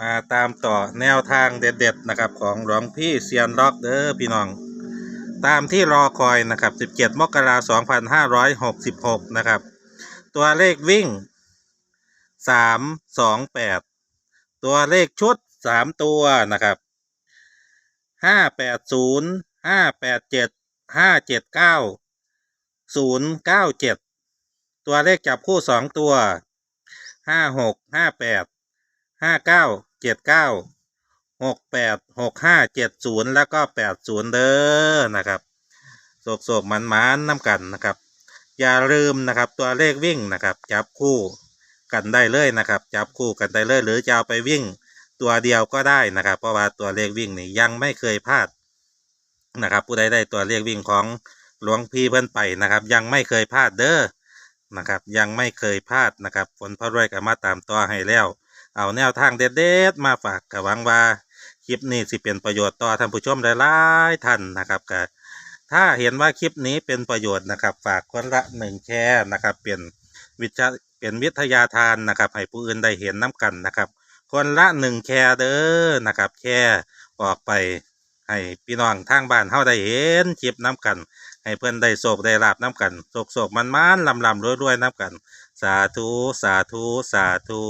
มาตามต่อแนวทางเด็ดๆนะครับของหลวงพี่เซียนล็อกเด้อพี่น้อง ตามที่รอคอยนะครับ 17 มกราคม 2566 นะครับ ตัวเลขวิ่ง 3 2 8 ตัวเลขชุด 3 ตัวนะครับ 580 587 579 097 ตัวเลขจับคู่ 2 ตัว 56 58 ห้าเก้าเจ็ดเก้าหกแปดหกห้าเจ็ดศูนย์แล้วก็แปดศูนย์เด้อนะครับโศกโศกมันมันน้ำกันนะครับ อย่าลืมนะครับตัวเลขวิ่งนะครับจับคู่กันได้เลยนะครับ จับคู่กันได้เลย หรือจะเอาไปวิ่งตัวเดียวก็ได้นะครับ เพราะว่าตัวเลขวิ่งนี่ยังไม่เคยพลาดนะครับ ผู้ใดได้ตัวเลขวิ่งของหลวงพี่เพิ่นไปนะครับ ยังไม่เคยพลาดเด้อนะครับ ยังไม่เคยพลาดนะครับ ฝนพระรวยก็มาตามตัวให้แล้ว เอาแนวทางเด็ดๆมาฝากกะหวังว่าคลิปนี้สิเป็นประโยชน์ต่อท่านผู้ชมหลายๆท่านนะครับกะถ้าเห็นว่าคลิปนี้เป็นประโยชน์นะครับ ฝากคนละหนึ่งแชร์นะครับเป็นวิชาเป็นวิทยาทานนะครับ ให้ผู้อื่นได้เห็นน้ำกันนะครับ คนละหนึ่งแชร์เด้อนะครับ แชร์ออกไปให้พี่น้องทางบ้านเฮาได้เห็นคลิปน้ำกัน ให้เพื่อนได้โศกได้ลาบน้ำกันโศกโศกมันมันลำลำรวยรวยๆน้ำกัน สาธุ สาธุ สาธุ